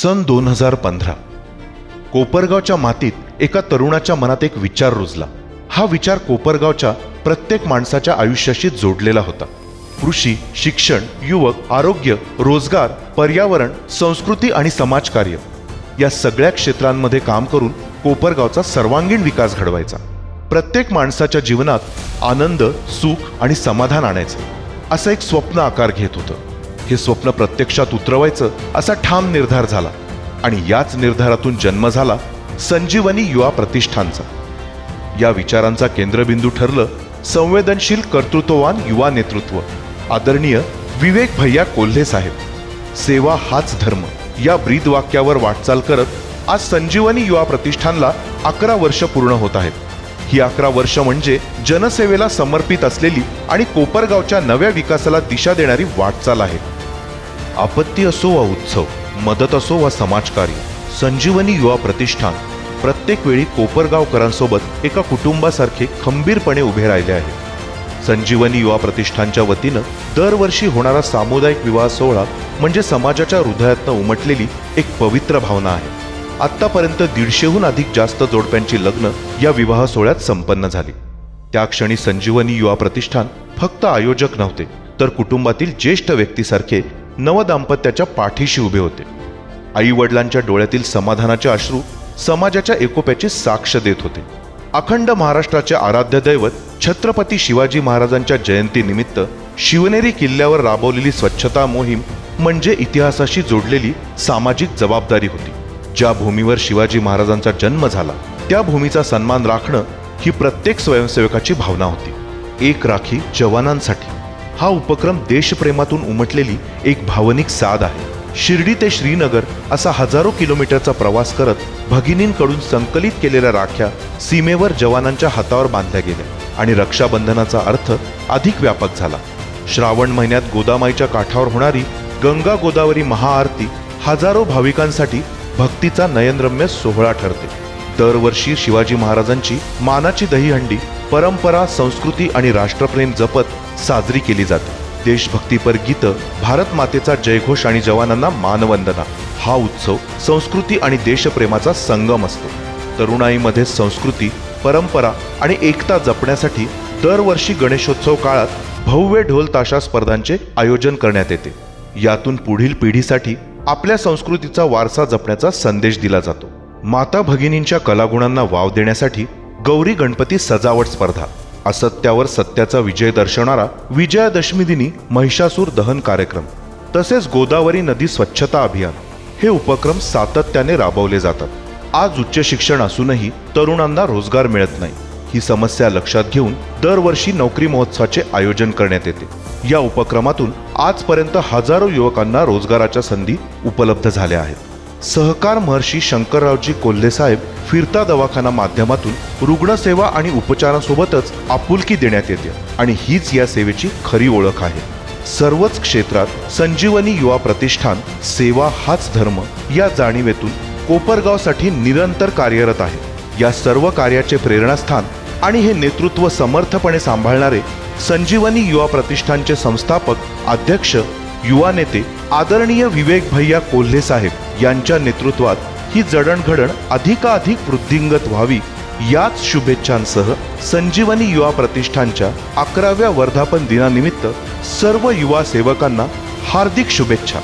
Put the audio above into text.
सन दोन हजार पंधरा. कोपरगावच्या मातीत एका तरुणाच्या मनात एक विचार रुजला. हा विचार कोपरगावच्या प्रत्येक माणसाच्या आयुष्याशी जोडलेला होता. कृषी शिक्षण युवक आरोग्य रोजगार पर्यावरण संस्कृती आणि समाजकार्य या सगळ्या क्षेत्रांमध्ये काम करून कोपरगावचा सर्वांगीण विकास घडवायचा. प्रत्येक माणसाच्या जीवनात आनंद सुख आणि समाधान आणायचं असं एक स्वप्न आकार घेत होतं. हे स्वप्न प्रत्यक्षात उतरवायचं असा ठाम निर्धार झाला. आणि याच निर्धारातून जन्म झाला संजीवनी युवा प्रतिष्ठानचा. या विचारांचा केंद्रबिंदू ठरलं संवेदनशील कर्तृत्ववान युवा नेतृत्व आदरणीय विवेक भैया कोल्हे साहेब. सेवा हाच धर्म या ब्रीद वाक्यावर वाटचाल करत आज संजीवनी युवा प्रतिष्ठानला अकरा वर्ष पूर्ण होत आहेत. ही अकरा वर्ष म्हणजे जनसेवेला समर्पित असलेली आणि कोपरगावच्या नव्या विकासाला दिशा देणारी वाटचाल आहे. आपत्ती असो वा उत्सव मदत असो वा समाजकार्य संजीवनी युवा प्रतिष्ठान प्रत्येक वेळी कोपरगावकरांसोबत एका कुटुंबासारखे खंबीरपणे उभे राहिले आहे. संजीवनी युवा प्रतिष्ठानच्या वतीनं दरवर्षी होणारा सामुदायिक विवाह सोहळा म्हणजे समाजाच्या हृदयातनं उमटलेली एक पवित्र भावना आहे. आत्तापर्यंत दीडशेहून अधिक जास्त जोडप्यांची लग्न या विवाह सोहळ्यात संपन्न झाली. त्या क्षणी संजीवनी युवा प्रतिष्ठान फक्त आयोजक नव्हते तर कुटुंबातील ज्येष्ठ व्यक्तीसारखे नवदाम्पत्याच्या पाठीशी उभे होते. आई वडिलांच्या डोळ्यातील समाधानाचे अश्रू समाजाच्या एकोप्याची साक्ष देत होते. अखंड महाराष्ट्राचे आराध्य दैवत छत्रपती शिवाजी महाराजांच्या जयंतीनिमित्त शिवनेरी किल्ल्यावर राबवलेली स्वच्छता मोहीम म्हणजे इतिहासाशी जोडलेली सामाजिक जबाबदारी होती. ज्या भूमीवर शिवाजी महाराजांचा जन्म झाला त्या भूमीचा सन्मान राखणं ही प्रत्येक स्वयंसेवकाची भावना होती. एक राखी जवानांसाठी. हा उपक्रम देशप्रेमातून उमटलेली एक भावनिक साध आहे. शिर्डी ते श्रीनगर असा हजारो किलोमीटरचा प्रवास करत भगिनींकडून संकलित केलेल्या राख्या सीमेवर जवानांच्या हातावर बांधल्या गेल्या आणि रक्षाबंधनाचा अर्थ अधिक व्यापक झाला. श्रावण महिन्यात गोदामाईच्या काठावर होणारी गंगा गोदावरी महाआरती हजारो भाविकांसाठी भक्तीचा नयनरम्य सोहळा ठरते. दरवर्षी शिवाजी महाराजांची मानाची दहीहंडी परंपरा संस्कृती आणि राष्ट्रप्रेम जपत साजरी केली जाते. देशभक्तीपर गीतं भारत मातेचा जयघोष आणि जवानांना मानवंदना. हा उत्सव संस्कृती आणि देशप्रेमाचा संगम असतो. तरुणाईमध्ये संस्कृती परंपरा आणि एकता जपण्यासाठी दरवर्षी गणेशोत्सव काळात भव्य ढोल ताशा स्पर्धांचे आयोजन करण्यात येते. यातून पुढील पिढीसाठी आपल्या संस्कृतीचा वारसा जपण्याचा संदेश दिला जातो. माता भगिनींच्या कलागुणांना वाव देण्यासाठी गौरी गणपती सजावट स्पर्धा. असत्यावर सत्याचा विजय दर्शवणारा विजयादशमी दिनी महिषासूर दहन कार्यक्रम तसेच गोदावरी नदी स्वच्छता अभियान. हे उपक्रम सातत्याने राबवले जातात. आज उच्च शिक्षण असूनही तरुणांना रोजगार मिळत नाही. ही समस्या लक्षात घेऊन दरवर्षी नोकरी महोत्सवाचे आयोजन करण्यात येते. या उपक्रमातून आजपर्यंत हजारो युवकांना रोजगाराच्या संधी उपलब्ध झाल्या आहेत. सहकार महर्षी शंकररावजी कोल्हे साहेब फिरता दवाखाना माध्यमातून रुग्णसेवा आणि उपचारासोबतच आपुलकी देण्यात येते. आणि हीच या सेवेची खरी ओळख आहे. सर्वच क्षेत्रात संजीवनी युवा प्रतिष्ठान सेवा हाच धर्म या जाणीवेतून कोपरगावसाठी निरंतर कार्यरत आहे. या सर्व कार्याचे प्रेरणास्थान आणि हे नेतृत्व समर्थपणे सांभाळणारे संजीवनी युवा प्रतिष्ठानचे संस्थापक अध्यक्ष युवा नेते आदरणीय विवेक भैया कोल्हे साहेब यांच्या नेतृत्वात ही जडणघडण अधिकाधिक वृद्धिंगत व्हावी याच शुभेच्छांसह संजीवनी युवा प्रतिष्ठानच्या अकराव्या वर्धापन दिनानिमित्त सर्व युवा सेवकांना हार्दिक शुभेच्छा.